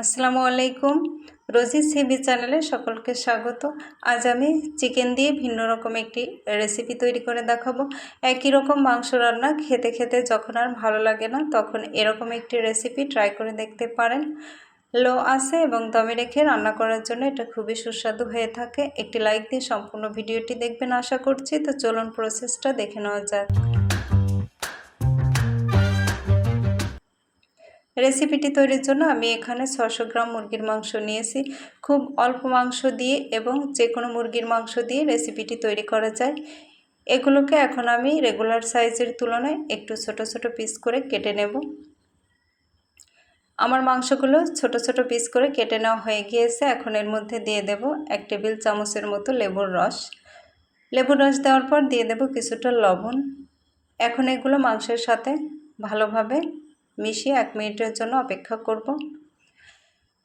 আসসালামু আলাইকুম। রোজি সিবি চ্যানেলে সকলকে স্বাগত। আজ আমি চিকেন দিয়ে ভিন্ন রকম একটি রেসিপি তৈরি করে দেখাবো। একই রকম মাংস রান্না খেতে খেতে যখন আর ভালো লাগে না, তখন এরকম একটি রেসিপি ট্রাই করে দেখতে পারেন। লো আসে এবং দমে রেখে রান্না করার জন্য এটা খুবই সুস্বাদু হয়ে থাকে। একটি লাইক দিয়ে সম্পূর্ণ ভিডিওটি দেখবেন আশা করছি। তো চলুন প্রসেসটা দেখে নেওয়া যাক। রেসিপিটি তৈরির জন্য আমি এখানে ছশো গ্রাম মুরগির মাংস নিয়েছি। খুব অল্প মাংস দিয়ে এবং যে কোনো মুরগির মাংস দিয়ে রেসিপিটি তৈরি করা যায়। এগুলোকে এখন আমি রেগুলার সাইজের তুলনায় একটু ছোট ছোট পিস করে কেটে নেব। আমার মাংসগুলো ছোট ছোট পিস করে কেটে নেওয়া হয়ে গিয়েছে। এখন এর মধ্যে দিয়ে দেব এক টেবিল চামচের মতো লেবুর রস। লেবুর রস দেওয়ার পর দিয়ে দেব কিছুটা লবণ। এখন এগুলো মাংসের সাথে ভালোভাবে মিশিয়ে এক মিনিটের জন্য অপেক্ষা করব।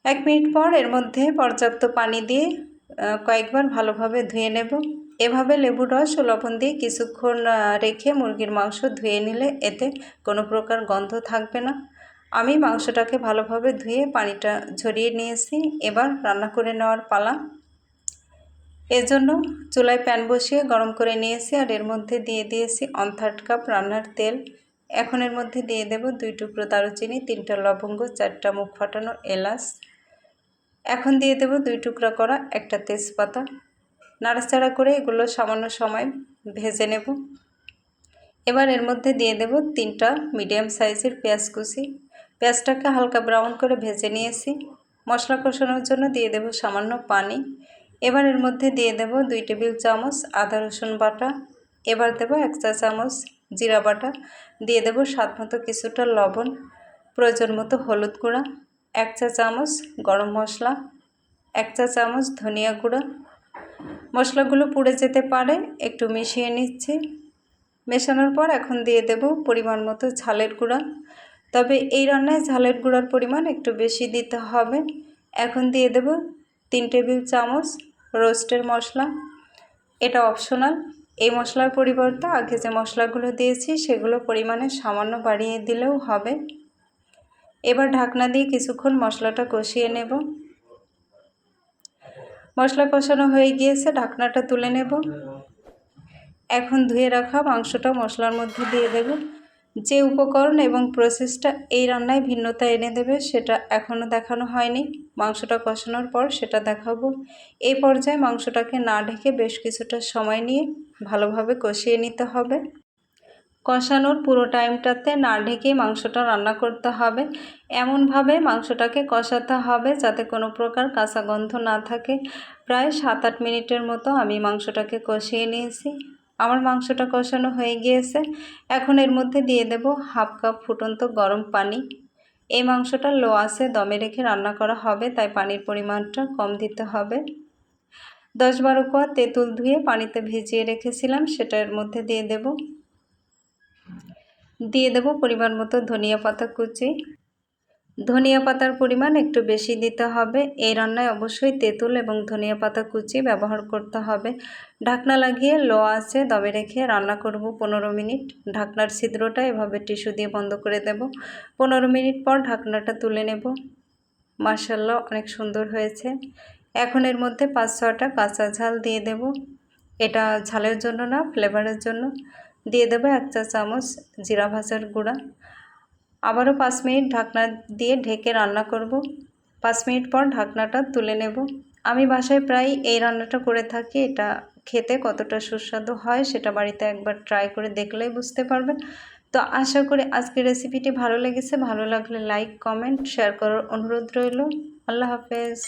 এক মিনিট পর এর মধ্যে পর্যাপ্ত পানি দিয়ে কয়েকবার ভালোভাবে ধুয়ে নেব। এভাবে লেবু রস ও লবণ দিয়ে কিছুক্ষণ রেখে মুরগির মাংস ধুয়ে নিলে এতে কোনো প্রকার গন্ধ থাকবে না। আমি মাংসটাকে ভালোভাবে ধুয়ে পানিটা ঝরিয়ে নিয়েছি। এবার রান্না করে নেওয়ার পালা। এজন্য চুলায় প্যান বসিয়ে গরম করে নিয়েছি আর এর মধ্যে দিয়ে দিয়েছি অন থার্ড কাপ রান্নার তেল। এখন এর মধ্যে দিয়ে দেব দুই টুকরো দারুচিনি, তিনটা লবঙ্গ, চারটা মুখ ফাটানো এলাচ। এখন দিয়ে দেব দুই টুকরা করা একটা তেজপাতা। নাড়াচাড়া করে এগুলো সামান্য সময় ভেজে নেব। এবার এর মধ্যে দিয়ে দেব তিনটা মিডিয়াম সাইজের পেঁয়াজ কুচি। পেঁয়াজটাকে হালকা ব্রাউন করে ভেজে নিয়েছি। মশলা কষানোর জন্য দিয়ে দেব সামান্য পানি। এবার এর মধ্যে দিয়ে দেব দুই টেবিল চামচ আদা রসুন বাটা। এবার দেব এক চা চামচ জিরা বাটা, দিয়ে দেব স্বাদ মতো কিছুটা লবণ, প্রয়োজন মতো হলুদ গুঁড়া, এক চা চামচ গরম মশলা, এক চা চামচ ধনিয়া গুঁড়া। মশলাগুলো পুড়ে যেতে পারে, একটু মিশিয়ে নিচ্ছি। মেশানোর পর এখন দিয়ে দেব পরিমাণ মতো ঝালের গুঁড়া। তবে এই রান্নায় ঝালের গুঁড়ার পরিমাণ একটু বেশি দিতে হবে। এখন দিয়ে দেব তিন টেবিল চামচ রোস্টের মশলা। এটা অপশনাল। এই মশলার পরিবর্তে আগে যে মশলাগুলো দিয়েছি সেগুলো পরিমাণে সামান্য বাড়িয়ে দিলেও হবে। এবার ঢাকনা দিয়ে কিছুক্ষণ মশলাটা কষিয়ে নেব। মশলা কষানো হয়ে গিয়েছে, ঢাকনাটা তুলে নেব। এখন ধুয়ে রাখা মাংসটা মশলার মধ্যে দিয়ে দেব। যে উপকরণ এবং প্রসেসটা এই রান্নায় ভিন্নতা এনে দেবে সেটা এখনও দেখানো হয়নি। মাংসটা কষানোর পর সেটা দেখাবো। এই পর্যায়ে মাংসটাকে না ঢেকে বেশ কিছুটা সময় নিয়ে ভালোভাবে কষিয়ে নিতে হবে। কষানোর পুরো টাইমটাতে না ঢেকে মাংসটা রান্না করতে হবে। এমনভাবে মাংসটাকে কষাতে হবে যাতে কোনো প্রকার কাঁচা গন্ধ না থাকে। প্রায় সাত আট মিনিটের মতো আমি মাংসটাকে কষিয়ে নিয়েছি। আমার মাংসটা কষানো হয়ে গিয়েছে। এখন এর মধ্যে দিয়ে দেব হাফ কাপ ফুটন্ত গরম পানি। এই মাংসটা লো আসে দমে রেখে রান্না করা হবে, তাই পানির পরিমাণটা কম দিতে হবে। দশ বারো কোয়া তেঁতুল ধুয়ে পানিতে ভিজিয়ে রেখেছিলাম, সেটা এর মধ্যে দিয়ে দেব। দিয়ে দেব পরিমাণ মতো ধনিয়া পাতা কুচি। ধনিয়া পাতার পরিমাণ একটু বেশি দিতে হবে। এই রান্নায় অবশ্যই তেঁতুল এবং ধনিয়া পাতা কুচি ব্যবহার করতে হবে। ঢাকনা লাগিয়ে লো আছে দবে রেখে রান্না করব পনেরো মিনিট। ঢাকনার ছিদ্রটা এভাবে টিস্যু দিয়ে বন্ধ করে দেব। পনেরো মিনিট পর ঢাকনাটা তুলে নেব। মার্শাল্লাহ অনেক সুন্দর হয়েছে। এখন এর মধ্যে পাঁচ ছটা কাঁচা ঝাল দিয়ে দেব। এটা ঝালের জন্য না ফ্লেভারের জন্য। দিয়ে দেবো এক চা চামচ জিরা ভাজার গুঁড়া। আবারও পাঁচ মিনিট ঢাকনা দিয়ে ঢেকে রান্না করব। পাঁচ মিনিট পর ঢাকনাটা তুলে নেব। আমি বাসায় প্রায় এই রান্নাটা করে থাকি। এটা খেতে কতটা সুস্বাদু হয় সেটা বাড়িতে একবার ট্রাই করে দেখলেই বুঝতে পারবেন। তো আশা করি আজকের রেসিপিটি ভালো লেগেছে। ভালো লাগলে লাইক, কমেন্ট, শেয়ার করার অনুরোধ রইল। আল্লাহ হাফেজ।